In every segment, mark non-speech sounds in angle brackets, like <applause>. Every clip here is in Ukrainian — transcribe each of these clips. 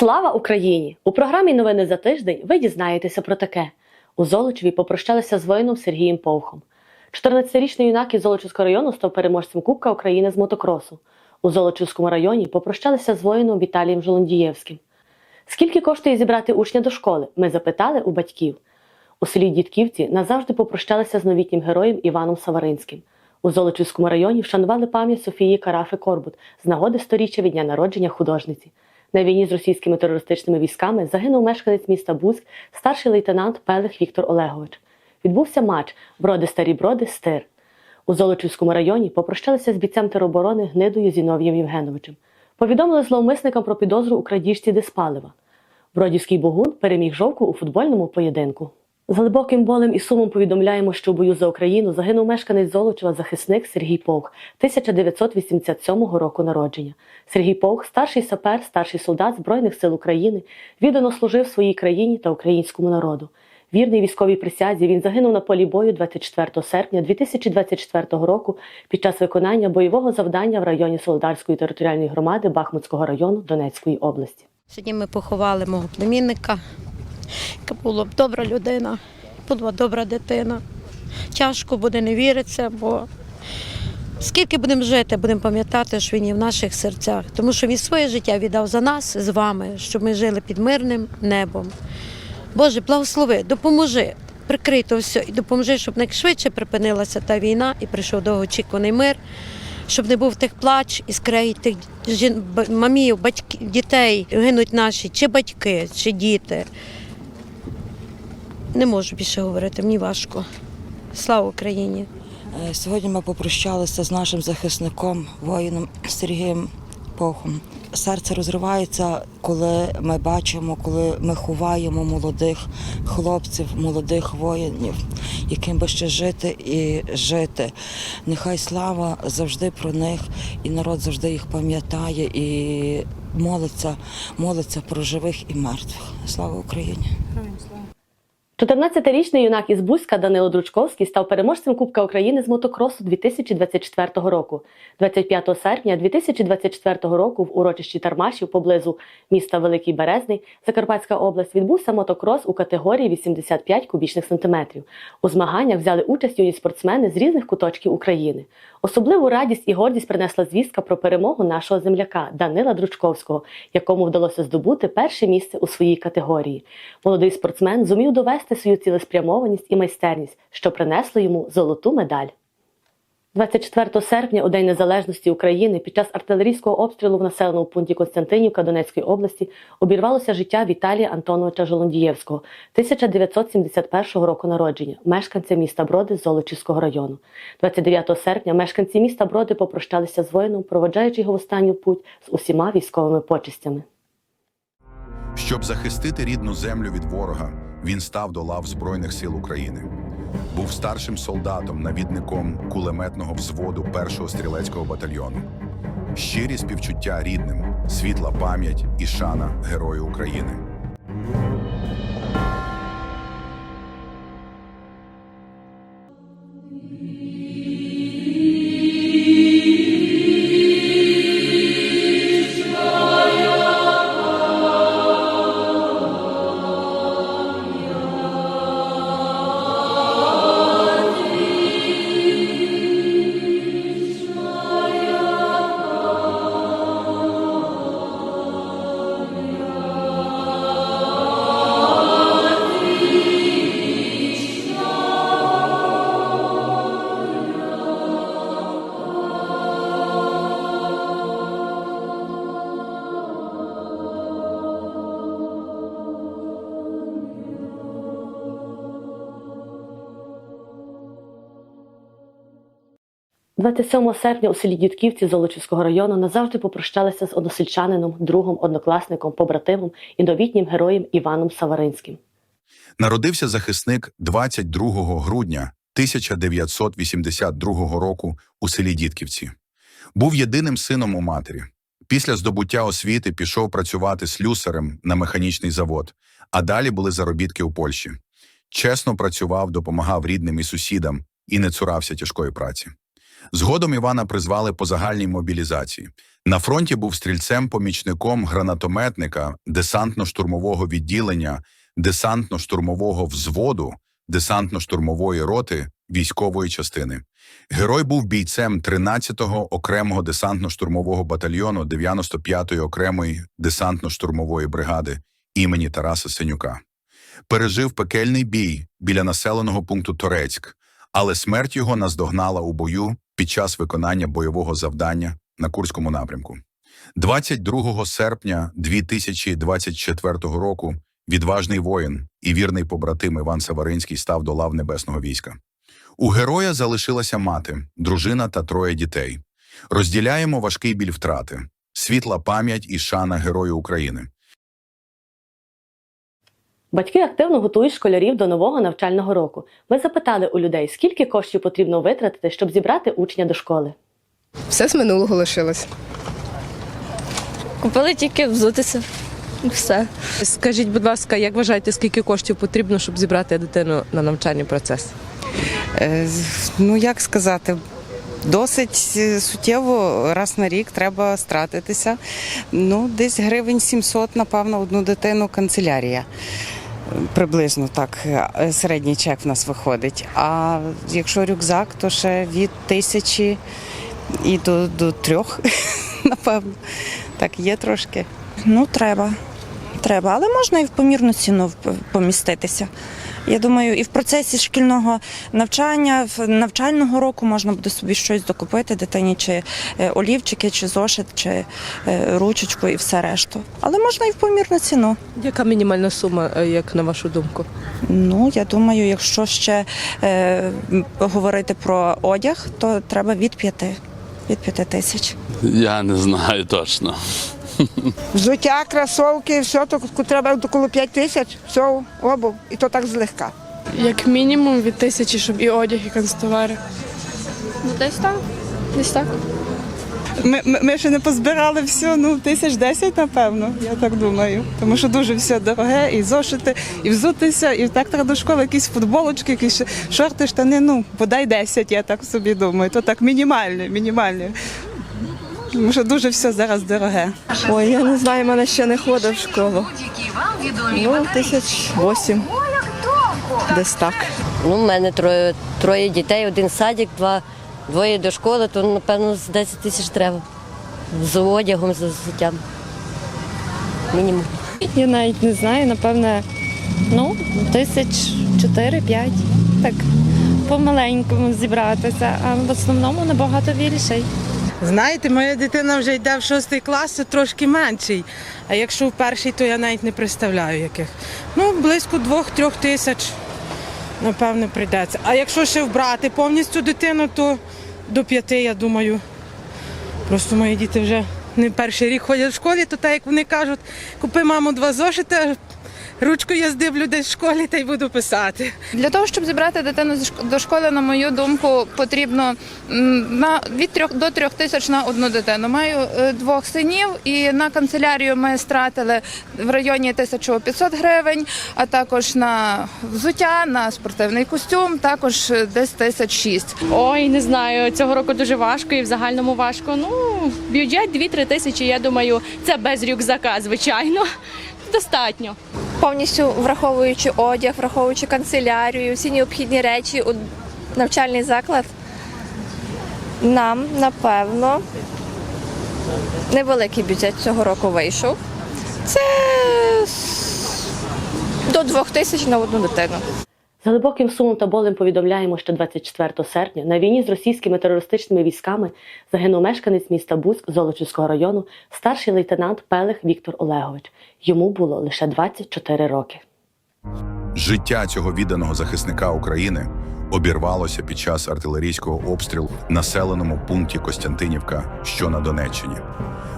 Слава Україні! У програмі Новини за тиждень ви дізнаєтеся про таке. У Золочеві попрощалися з воїном Сергієм Повхом. 14-річний юнак із Золочівського району став переможцем Кубка України з мотокросу. У Золочівському районі попрощалися з воїном Віталієм Жолондієвським. Скільки коштує зібрати учня до школи? Ми запитали у батьків. У селі Дідківці назавжди попрощалися з новітнім героєм Іваном Саваринським. У Золочівському районі вшанували пам'ять Софії Карафи Корбут з нагоди сторіччя від дня народження художниці. На війні з російськими терористичними військами загинув мешканець міста Бузьк, старший лейтенант Пелих Віктор Олегович. Відбувся матч Броди старі броди стир. У Золочівському районі попрощалися з бійцем тероборони Гнидою Зінов'єм Євгеновичем. Повідомили зловмисникам про підозру у крадіжці диспалива. Бродівський богун переміг жовку у футбольному поєдинку. З глибоким болем і сумом повідомляємо, що у бою за Україну загинув мешканець Золочева захисник Сергій Повх 1987 року народження. Сергій Повх, старший сапер, старший солдат Збройних сил України, віддано служив своїй країні та українському народу. Вірний військовій присязі він загинув на полі бою 24 серпня 2024 року під час виконання бойового завдання в районі Солодарської територіальної громади Бахмутського району Донецької області. Сьогодні ми поховали мого племінника, яка була б добра людина, була добра дитина. Тяжко буде не віриться, бо скільки будемо жити, будемо пам'ятати, що він є в наших серцях, тому що він своє життя віддав за нас з вами, щоб ми жили під мирним небом. Боже, благослови, допоможи, прикрий то все і допоможи, щоб найшвидше припинилася та війна і прийшов довгоочікуваний мир, щоб не був тих плач і скрегіт тих жін, мамів, батьків, дітей, гинуть наші, чи батьки, чи діти. Не можу більше говорити, мені важко. Слава Україні! Е, Сьогодні ми попрощалися з нашим захисником, воїном Сергієм Похом. Серце розривається, коли ми бачимо, коли ми ховаємо молодих хлопців, молодих воїнів, яким би ще жити і жити. Нехай слава завжди про них, і народ завжди їх пам'ятає і молиться, молиться про живих і мертвих. Слава Україні! 14-річний юнак із Бузька Данило Дручковський став переможцем Кубка України з мотокросу 2024 року. 25 серпня 2024 року в урочищі Тармашів поблизу міста Великий Березний, Закарпатська область, відбувся мотокрос у категорії 85 кубічних сантиметрів. У змаганнях взяли участь юні спортсмени з різних куточків України. Особливу радість і гордість принесла звістка про перемогу нашого земляка Данила Дручковського, якому вдалося здобути перше місце у своїй категорії. Молодий спортсмен зумів довести свою цілеспрямованість і майстерність, що принесло йому золоту медаль. 24 серпня, у День Незалежності України, під час артилерійського обстрілу в населеному пункті Константинівка Донецької області обірвалося життя Віталія Антоновича Жолондієвського, 1971 року народження, мешканця міста Броди Золочівського району. 29 серпня мешканці міста Броди попрощалися з воїном, проводжаючи його в останню путь з усіма військовими почестями. Щоб захистити рідну землю від ворога, він став до лав Збройних сил України. Був старшим солдатом, навідником кулеметного взводу першого стрілецького батальйону. Щирі співчуття рідним, світла пам'ять і шана Герою України. – 27 серпня у селі Дідківці Золочівського району назавжди попрощалися з односельчанином, другом, однокласником, побратимом і новітнім героєм Іваном Саваринським. Народився захисник 22 грудня 1982 року у селі Дідківці. Був єдиним сином у матері. Після здобуття освіти пішов працювати слюсарем на механічний завод, а далі були заробітки у Польщі. Чесно працював, допомагав рідним і сусідам і не цурався тяжкої праці. Згодом Івана призвали по загальній мобілізації. На фронті був стрільцем-помічником гранатометника, десантно-штурмового відділення, десантно-штурмового взводу, десантно-штурмової роти військової частини. Герой був бійцем 13-го окремого десантно-штурмового батальйону 95-ї окремої десантно-штурмової бригади імені Тараса Синюка. Пережив пекельний бій біля населеного пункту Торецьк, але смерть його наздогнала у бою під час виконання бойового завдання на Курському напрямку. 22 серпня 2024 року відважний воїн і вірний побратим Іван Саваринський став до лав небесного війська. У героя залишилася мати, дружина та троє дітей. Розділяємо важкий біль втрати, світла пам'ять і шана Герою України. Батьки активно готують школярів до нового навчального року. Ми запитали у людей, скільки коштів потрібно витратити, щоб зібрати учня до школи. Все з минулого лишилось. Купили тільки взутися. І Все. Скажіть, будь ласка, як вважаєте, скільки коштів потрібно, щоб зібрати дитину на навчальний процес? Е, Ну як сказати, досить суттєво раз на рік треба стратитися. Ну, десь гривень 700, напевно, одну дитину канцелярія. Приблизно так, е, середній чек в нас виходить. А якщо рюкзак, то ще від тисячі і до, до трьох, <laughs> напевно. Так, є трошки. Ну, треба. Треба, але можна і в помірну ціну поміститися. Я думаю, і в процесі шкільного навчання, в навчального року можна буде собі щось докупити дитині, чи е, олівчики, чи зошит, чи е, ручечку і все решту. Але можна і в помірну ціну. Яка мінімальна сума, е, як на вашу думку? Ну, я думаю, якщо ще е, говорити про одяг, то треба від п'яти. Від п'яти тисяч. Я не знаю точно. Взуття, кросовки, все, то треба коло 5 тисяч, все, обув, і то так злегка. Як мінімум від тисячі, щоб і одяг, і канцтовари. Ну, десь так. Десь так. Ми, ми, ми ще не позбирали все, ну тисяч десять, напевно, я так думаю. Тому що дуже все дороге, і зошити, і взутися, і так треба до школи якісь футболочки, якісь шорти, штани, ну, бодай 10, я так собі думаю. То так мінімальне, мінімальне. Тому що дуже все зараз дороге. Ой, я не знаю, мене ще не ходить в школу. Ну, тисяч восім. Десь так. Ну, у мене троє, троє дітей, один садик, два, двоє до школи, то напевно з 10 тисяч треба. З одягом, з взуттям. Мінімум. Я навіть не знаю, напевне, ну, тисяч чотири-п'ять. Так, помаленькому зібратися, а в основному набагато більший. Знаєте, моя дитина вже йде в шостий клас, то трошки менший. А якщо в перший, то я навіть не представляю яких. Ну, близько двох-трьох тисяч, напевно, прийдеться. А якщо ще вбрати повністю дитину, то до п'яти, я думаю. Просто мої діти вже не перший рік ходять в школі, то так як вони кажуть, купи маму два зошити, ручку я здиблю десь в школі та й буду писати. Для того, щоб зібрати дитину до школи, на мою думку, потрібно на від трьох до трьох тисяч на одну дитину. Маю е, двох синів, і на канцелярію ми стратили в районі 1500 гривень, а також на взуття, на спортивний костюм, також е, десь тисяч шість. Ой, не знаю, цього року дуже важко і в загальному важко. Ну, бюджет 2-3 тисячі, я думаю, це без рюкзака, звичайно. Достатньо. Повністю враховуючи одяг, враховуючи канцелярію, всі необхідні речі у навчальний заклад. Нам, напевно, невеликий бюджет цього року вийшов. Це до двох тисяч на одну дитину. З глибоким сумом та болем повідомляємо, що 24 серпня на війні з російськими терористичними військами загинув мешканець міста Буськ Золочівського району, старший лейтенант Пелих Віктор Олегович. Йому було лише 24 роки. Життя цього відданого захисника України обірвалося під час артилерійського обстрілу в населеному пункті Костянтинівка, що на Донеччині.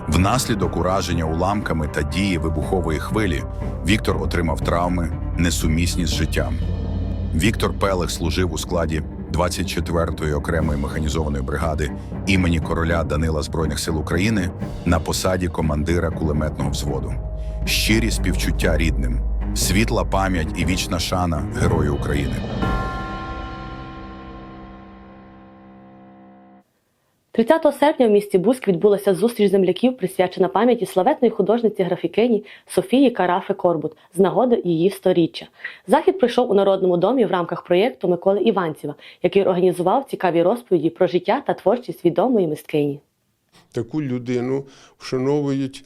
Внаслідок ураження уламками та дії вибухової хвилі Віктор отримав травми, несумісні з життям. Віктор Пелех служив у складі 24-ї окремої механізованої бригади імені короля Данила Збройних сил України на посаді командира кулеметного взводу. Щирі співчуття рідним, світла пам'ять і вічна шана Герою України. 30 серпня в місті Буськ відбулася зустріч земляків, присвячена пам'яті славетної художниці графікині Софії Карафи Корбут з нагоди її сторіччя. Захід пройшов у Народному домі в рамках проєкту Миколи Іванцева, який організував цікаві розповіді про життя та творчість відомої мисткині. таку людину вшановують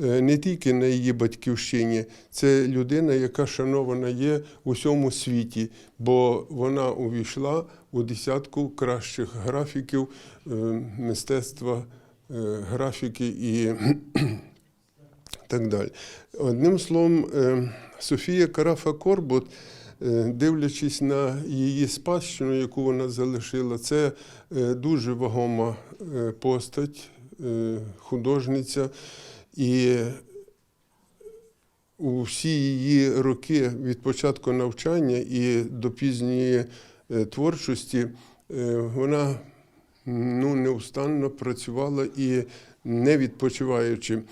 не тільки на її батьківщині, це людина, яка шанована є у всьому світі, бо вона увійшла у десятку кращих графіків е, мистецтва е, графіки і <clears throat> так далі. Одним словом, е, Софія Карафа Корбут, е, дивлячись на її спадщину, яку вона залишила, це е, дуже вагома е, постать, е, художниця. І у всі її роки від початку навчання і до пізньої е, творчості е, вона ну, неустанно працювала і не відпочиваючи.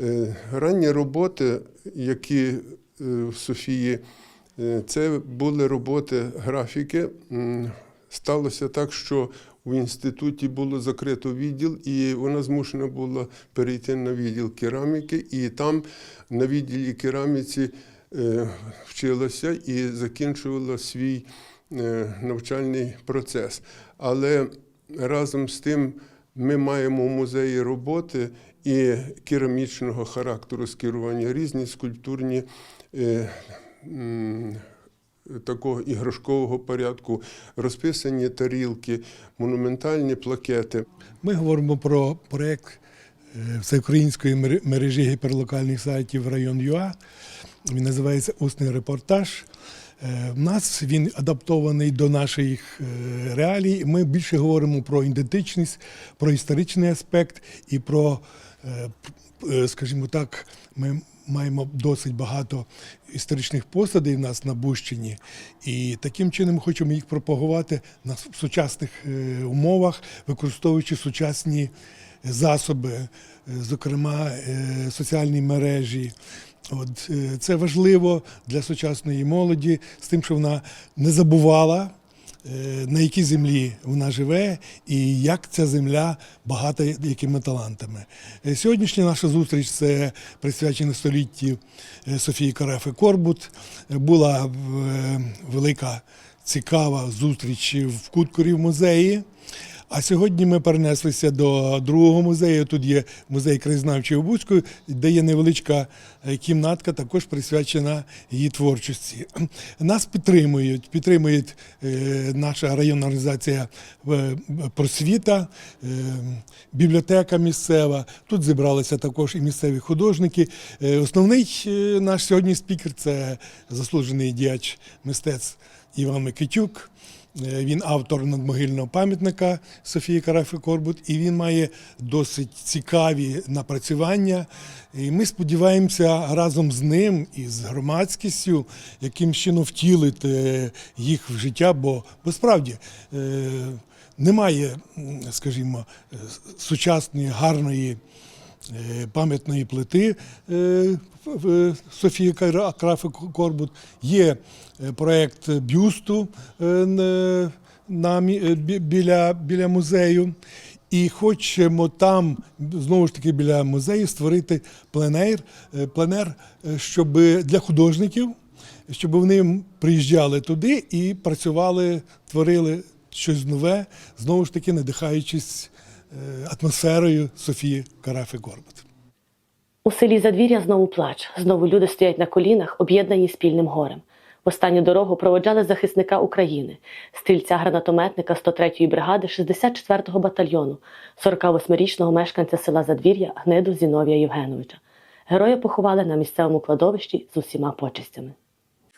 Е, Ранні роботи, які в Софії, це були роботи графіки. Сталося так, що в інституті було закрито відділ, і вона змушена була перейти на відділ кераміки, і там на відділі кераміці е, вчилася і закінчувала свій е, навчальний процес. Але разом з тим ми маємо в музеї роботи і керамічного характеру скерування, різні скульптурні. Е, Такого іграшкового порядку, розписані тарілки, монументальні плакети. Ми говоримо про проєкт е, всеукраїнської мер- мережі гіперлокальних сайтів район ЮА. Він називається Усний репортаж. Е, В нас він адаптований до наших е, реалій. Ми більше говоримо про ідентичність, про історичний аспект і про, е, е, скажімо так, ми маємо досить багато історичних посадів в нас на Бущині, і таким чином ми хочемо їх пропагувати на сучасних е, умовах, використовуючи сучасні засоби, е, зокрема е, соціальні мережі. От це важливо для сучасної молоді, з тим, що вона не забувала. Е, На якій землі вона живе, і як ця земля багата якими талантами. Е, Сьогоднішня наша зустріч це присвячена столітті е, Софії Карефи Корбут. Була велика цікава зустріч в Куткурі в музеї. А сьогодні ми перенеслися до другого музею. Тут є музей краєзнавчий у Буцьку, де є невеличка е, кімнатка, також присвячена її творчості. <clears throat> Нас підтримують, підтримує е, наша районна організація е, просвіта, бібліотека місцева. Тут зібралися також і місцеві художники. Основний наш сьогодні спікер це заслужений діяч мистецтв Іван Микитюк. Е, Він автор надмогильного пам'ятника Софії Карафи Корбут, і він має досить цікаві напрацювання. І ми сподіваємося разом з ним і з громадськістю яким чином втілити їх в життя, бо, справді е, немає, скажімо, е, сучасної гарної пам'ятної плити е, Софії Карафи Корбут. Є е, проект бюсту е, е, біля, біля музею. І хочемо там, знову ж таки, біля музею створити пленер, е, пленер е, щоб для художників, щоб вони приїжджали туди і працювали, творили щось нове, знову ж таки, надихаючись е, атмосферою Софії Карафи Корбут. У селі Задвір'я знову плач. Знову люди стоять на колінах, об'єднані спільним горем. В останню дорогу проводжали захисника України, стрільця гранатометника 103-ї бригади 64-го батальйону, 48-річного мешканця села Задвір'я Гниду Зіновія Євгеновича. Героя поховали на місцевому кладовищі з усіма почестями.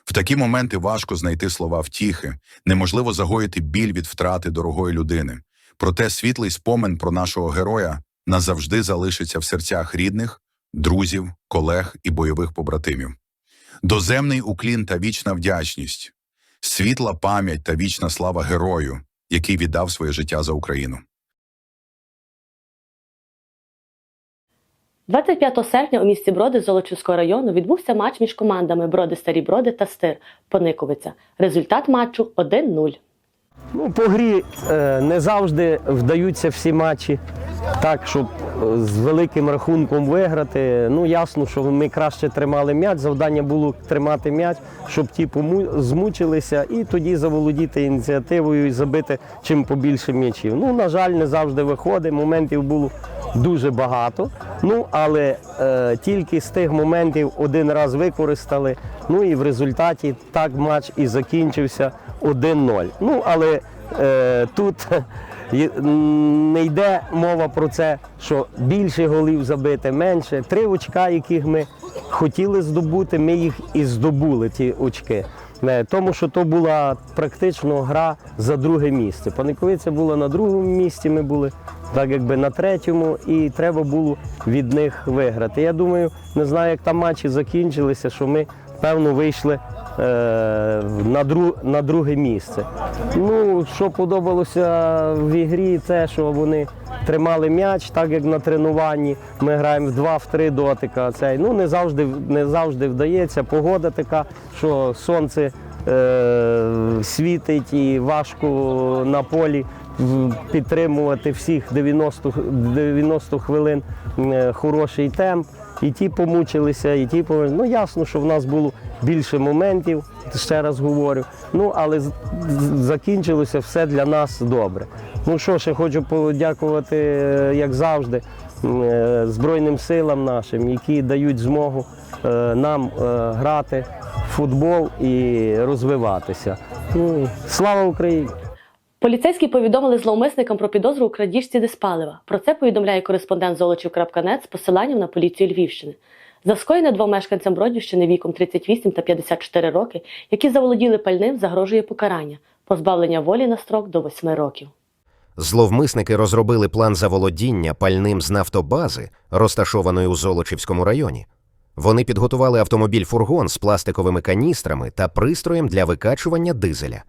В такі моменти важко знайти слова втіхи, неможливо загоїти біль від втрати дорогої людини. Проте світлий спомин про нашого героя назавжди залишиться в серцях рідних, друзів, колег і бойових побратимів. Доземний уклін та вічна вдячність, світла пам'ять та вічна слава герою, який віддав своє життя за Україну. 25 серпня у місті Броди Золочівського району відбувся матч між командами Броди Старі Броди та Стир Пониковиця. Результат матчу 1-0. Ну, по грі е, не завжди вдаються всі матчі так, щоб е, з великим рахунком виграти. Ну, ясно, що ми краще тримали м'яч. Завдання було тримати м'яч, щоб ті змучилися, і тоді заволодіти ініціативою і забити чим побільше м'ячів. Ну, на жаль, не завжди виходить. Моментів було дуже багато. Ну, але е, тільки з тих моментів один раз використали. Ну і в результаті так матч і закінчився 1-0. Ну, але е, тут <laughs> не йде мова про це, що більше голів забити, менше. Три очка, яких ми хотіли здобути, ми їх і здобули, ті очки. Е, Тому що то була практично гра за друге місце. Паниковиця була на другому місці, ми були так якби на третьому, і треба було від них виграти. Я думаю, не знаю, як там матчі закінчилися, що ми певно вийшли на, дру, на друге місце. Ну, що подобалося в ігрі, це що вони тримали м'яч, так як на тренуванні. Ми граємо в два-в три дотика. Цей. Ну, не завжди, не завжди вдається. Погода така, що сонце е, світить і важко на полі підтримувати всіх 90, 90 хвилин е, хороший темп. І ті помучилися, і ті помучилися. Ну ясно, що в нас було більше моментів, ще раз говорю. Ну але закінчилося все для нас добре. Ну що ще хочу подякувати, е, як завжди, е, Збройним силам нашим, які дають змогу е, нам грати в футбол і розвиватися. Ну, слава Україні! Поліцейські повідомили зловмисникам про підозру у крадіжці диспалива. Про це повідомляє кореспондент Золочів.нет з посиланням на поліцію Львівщини. За скоєне двом мешканцям Бродівщини віком 38 та 54 роки, які заволоділи пальним, загрожує покарання позбавлення волі на строк до 8 років. Зловмисники розробили план заволодіння пальним з нафтобази, розташованої у Золочівському районі. Вони підготували автомобіль-фургон з пластиковими каністрами та пристроєм для викачування дизеля.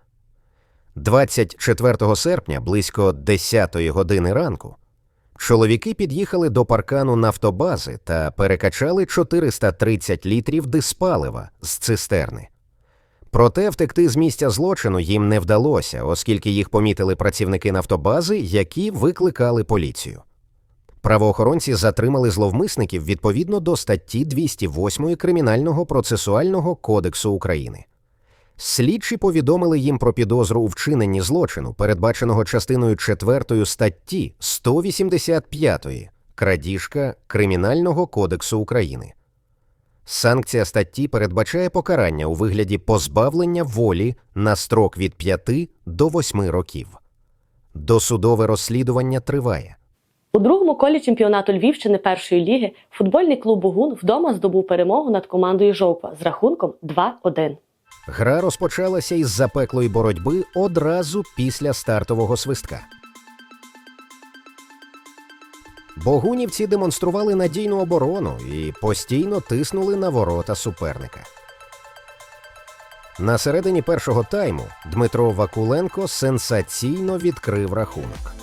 24 серпня, близько 10 години ранку, чоловіки під'їхали до паркану нафтобази та перекачали 430 літрів диспалива з цистерни. Проте втекти з місця злочину їм не вдалося, оскільки їх помітили працівники нафтобази, які викликали поліцію. Правоохоронці затримали зловмисників відповідно до статті 208 Кримінального процесуального кодексу України. Слідчі повідомили їм про підозру у вчиненні злочину, передбаченого частиною 4 статті 185 крадіжка Кримінального кодексу України. Санкція статті передбачає покарання у вигляді позбавлення волі на строк від 5 до 8 років. Досудове розслідування триває. У другому колі чемпіонату Львівщини першої ліги футбольний клуб Бугун вдома здобув перемогу над командою Жовква з рахунком 2-1. Гра розпочалася із запеклої боротьби одразу після стартового свистка. Богунівці демонстрували надійну оборону і постійно тиснули на ворота суперника. На середині першого тайму Дмитро Вакуленко сенсаційно відкрив рахунок.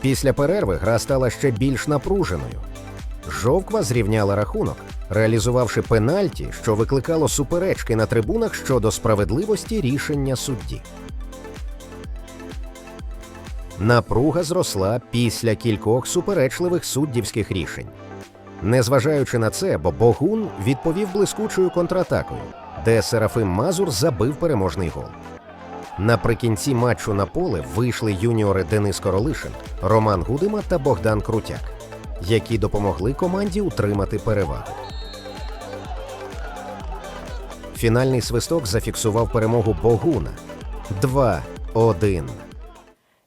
Після перерви гра стала ще більш напруженою. Жовква зрівняла рахунок, реалізувавши пенальті, що викликало суперечки на трибунах щодо справедливості рішення судді. Напруга зросла після кількох суперечливих суддівських рішень. Незважаючи на це, бо Богун відповів блискучою контратакою, де Серафим Мазур забив переможний гол. Наприкінці матчу на поле вийшли юніори Денис Королишин, Роман Гудима та Богдан Крутяк, які допомогли команді утримати перевагу. Фінальний свисток зафіксував перемогу Богуна 2-1.